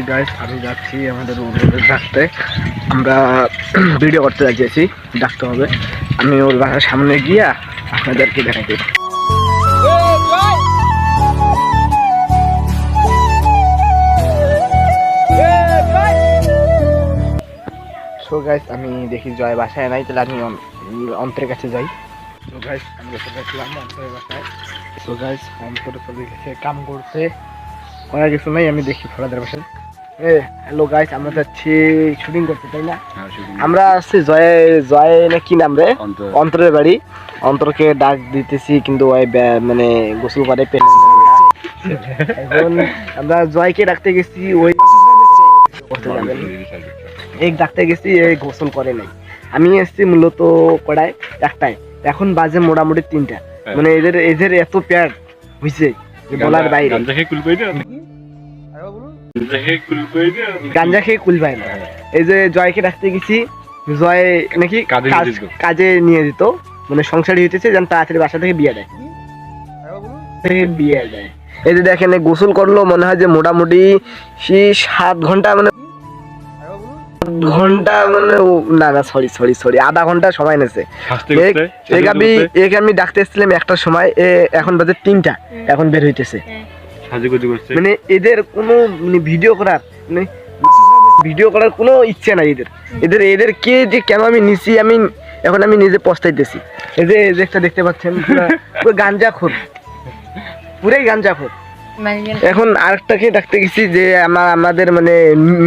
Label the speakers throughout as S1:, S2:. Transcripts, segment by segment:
S1: Guys আমি যাচ্ছি আমাদের ডাকতে আমরা ভিডিও করতে যাচ্ছি, ডাকতে হবে। আমি ওর বাসার সামনে গিয়া আপনাদেরকে দেব সো গাইস আমি দেখি জয় বাসায় নাই, তাহলে আমি অন- অন্তরের কাছে যাই। সো গাইস আমি গেছিলাম অন্তরের বাসায় সো গাইস অন্তর কাম করতে করার কিছু নাই, আমি দেখি ফরাদের বাসায়। হ্যালো গাইস আমরা যাচ্ছি শুটিং করতে তাই না? আমরা আসছি জয় জয় না কি নাম রে? অন্তরের বাড়ি। অন্তরকে ডাক দিতেছি কিন্তু ওই ব্যা- মানে গোসল করে এখন আমরা জয়কে ডাকতে গেছি ওই এক ডাকতে গেছি এই গোসল করে নাই। আমি এসছি মূলত কড়ায় একটাই এখন বাজে মোটামুটি তিনটা।
S2: হ্যাঁ।
S1: মানে এদের এদের এত প্যার হয়েছে বলার বাইরে। গাঞ্জা খেয়ে কুল পায় না। এই যে জয়কে ডাকতে গেছি জয় নাকি
S2: কাজে নিয়ে
S1: মানে সংসারী হইতেছে যেন তাড়াতাড়ি বাসা থেকে বিয়ে দেয়। বিয়ে দেয়। এই যে দেখেন গোসল করল মনে হয় যে মোটামুটি সেই সাত ঘণ্টা মানে ঘণ্টা মানে না না সরি সরি সরি আধা ঘণ্টা সময় নেছে এক- এক আমি এক আমি ডাকতে এসেছিলাম একটার সময় এ এখন বাজে তিনটা এখন বের হইতেছে। মানে এদের কোনো মানে ভিডিও করার মানে ভিডিও করার কোনো ইচ্ছে নাই এদের। এদের এদের কে যে কেন আমি নিছি আমি এখন আমি নিজে পস্তাইতেছি। এই যে এই যে একটা দেখতে পাচ্ছেন পুরো গাঞ্জা খোর। পুরাই গাঞ্জা খোর। এখন আরেকটাকে ডাকতে গেছি যে আমার আমাদের মানে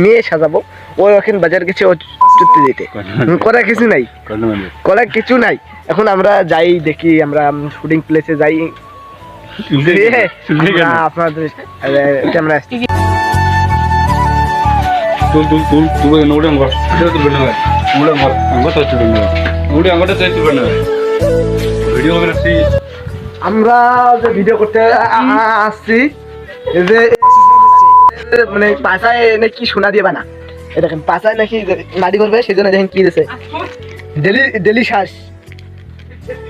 S1: মেয়ে সাজাবো। ও এখন বাজার গেছে ও চুক্তি দিতে। করা কিছু নাই। করা কিছু নাই। এখন আমরা যাই দেখি আমরা শুটিং প্লেসে যাই। দিয়ে আমরা আপনাদের ক্যামেরা
S2: তুল তুল তুল তুল ನೋಡಿ ಹಂಗ ತುಲ್ ಬಿಡ ನೋಡಿ ಹಂಗ ಹಂಗ ತಚ್ಚು ಬಿಡ ನೋಡಿ ಹಂಗ ತಚ್ಚು ಬಿಡ ভিডিওগ্রাফি
S1: আমরা যে ভিডিও করতে আ- আ- আসছি এই যে মানে পাশায় এনে কি সোনা দিয়ে বানা এই দেখেন পাশায় নাকি যে নাড়ি করবে সেই জন্য দেখেন কি দিয়েছে ডেলি ডেলি শ্বাস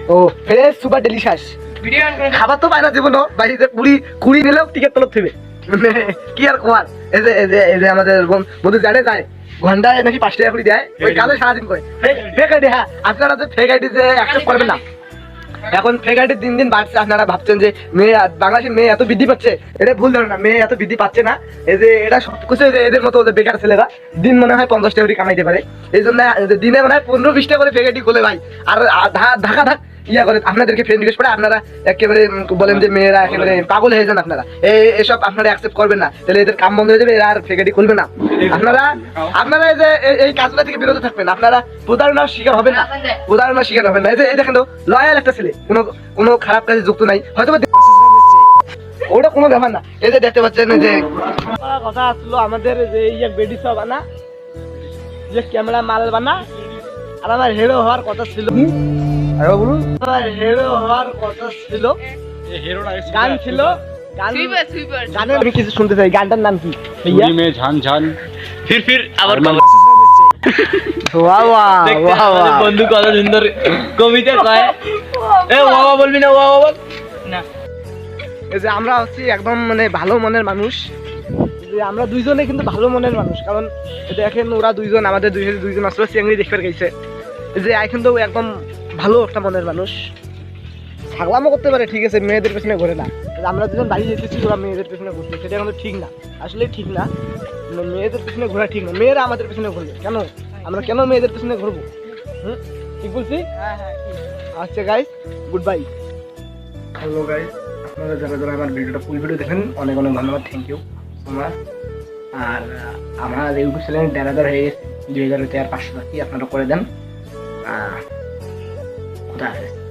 S1: ও ফ্রেশ সুপার ডেলি শ্বাস খাবার তো পায় না জীবনও বাড়িতে কুড়ি কুড়ি নিলেও টিকিট তলব মানে কি আর কোয়ার? এই যে এই যে এই যে আমাদের বন্ধু জানে যায় ঘন্টায় নাকি পাঁচ টাকা করে দেয় ওই কাজে সারাদিন করে। ফেক আইডি হ্যাঁ আপনারা যে ফেক আইডি যে অ্যাকসেপ্ট করবেন না। এখন ফেক আইডি দিন দিন বাড়ছে আপনারা ভাবছেন যে মেয়ে বাংলাদেশের মেয়ে এত বৃদ্ধি পাচ্ছে এটা ভুল ধারণা মেয়ে এত বৃদ্ধি পাচ্ছে না। এই যে এটা সব কিছু যে এদের মতো যে বেকার ছেলেরা দিন মনে হয় পঞ্চাশ টাকা করে কামাইতে পারে। এই জন্য দিনে মনে হয় পনেরো বিশ টাকা করে ফেক আইডি খোলে ভাই। আর ধাকা ধাক ইয়া করে, আপনাদেরকে ফ্রেন্ড রিকোয়েস্ট করে আপনারা একেবারে বলেন যে মেয়েরা একেবারে পাগল হয়ে যান আপনারা। এসব আপনারা অ্যাকসেপ্ট করবেন না। তাহলে এদের কাম বন্ধ হয়ে যাবে, এরা আর ফেক আইডি খুলবে না। আপনারা আপনারা এই যে এই- কাজগুলো থেকে বিরত থাকবেন। আপনারা প্রতারণার শিকার হবেন না। প্রতারণার শিকার হবেন না। এই যে, এই দেখেন তো লয়াল একটা ছেলে। কোনো কোনো খারাপ কাজে যুক্ত নাই। হয়তো ওটা কোনো ব্যাপার না। এই যে দেখতে পাচ্ছেন যে কথা আসলো, আমাদের যে ইয়ে বেডি সব আনা, যে ক্যামেরা মাল বানা, আর আমার হিরো হওয়ার কথা ছিল। বলুন। হিরো হওয়ার কথা ছিল। গান ছিল। গানের আমি কিছু শুনতে চাই। গানটার নাম কি?
S2: মে ঝান ঝান।
S3: ফির ফির আবার
S2: আরমান-
S1: ওয়া ওয়া
S3: দেখতে
S1: ওয়া
S3: আমাদের
S1: ওয়া
S3: বন্ধু কত সুন্দর কবিতা কয় এ ওয়া ওয়া বলবি না ওয়া ওয়া না।
S1: এই যে আমরা হচ্ছি একদম মানে ভালো মনের মানুষ। যে আমরা দুইজনে কিন্তু ভালো মনের মানুষ। কারণ দেখেন ওরা দুইজন আমাদের দুই দুইজন আসলে চিংড়ি দেখতে গেছে। যে এখন তো একদম ভালো একটা মনের মানুষ। ছাগলামও করতে পারে ঠিক আছে মেয়েদের পেছনে ঘোরে না। আমরা দুজন বাড়ি যেতেছি ওরা মেয়েদের পেছনে ঘুরছে সেটা কিন্তু ঠিক না। আসলে ঠিক না। মেয়েদের পেছনে ঘোরা ঠিক না। মেয়েরা আমাদের পেছনে ঘুরবে কেন? আমরা কেন মেয়েদের পেছনে ঘুরবো? হুম? ঠিক বলছি? আচ্ছা guys good bye hello guys আপনারা যারা যারা আমার ভিডিওটা ফুল ভিডিও দেখেন অনেক অনেক ধন্যবাদ থ্যাংক ইউ সো মাচ আর আমার ইউটিউব চ্যানেল দেড় হাজার হয়ে গেছে দুই হাজার হতে আর পাঁচশো বাকি আপনারা করে দেন। 大人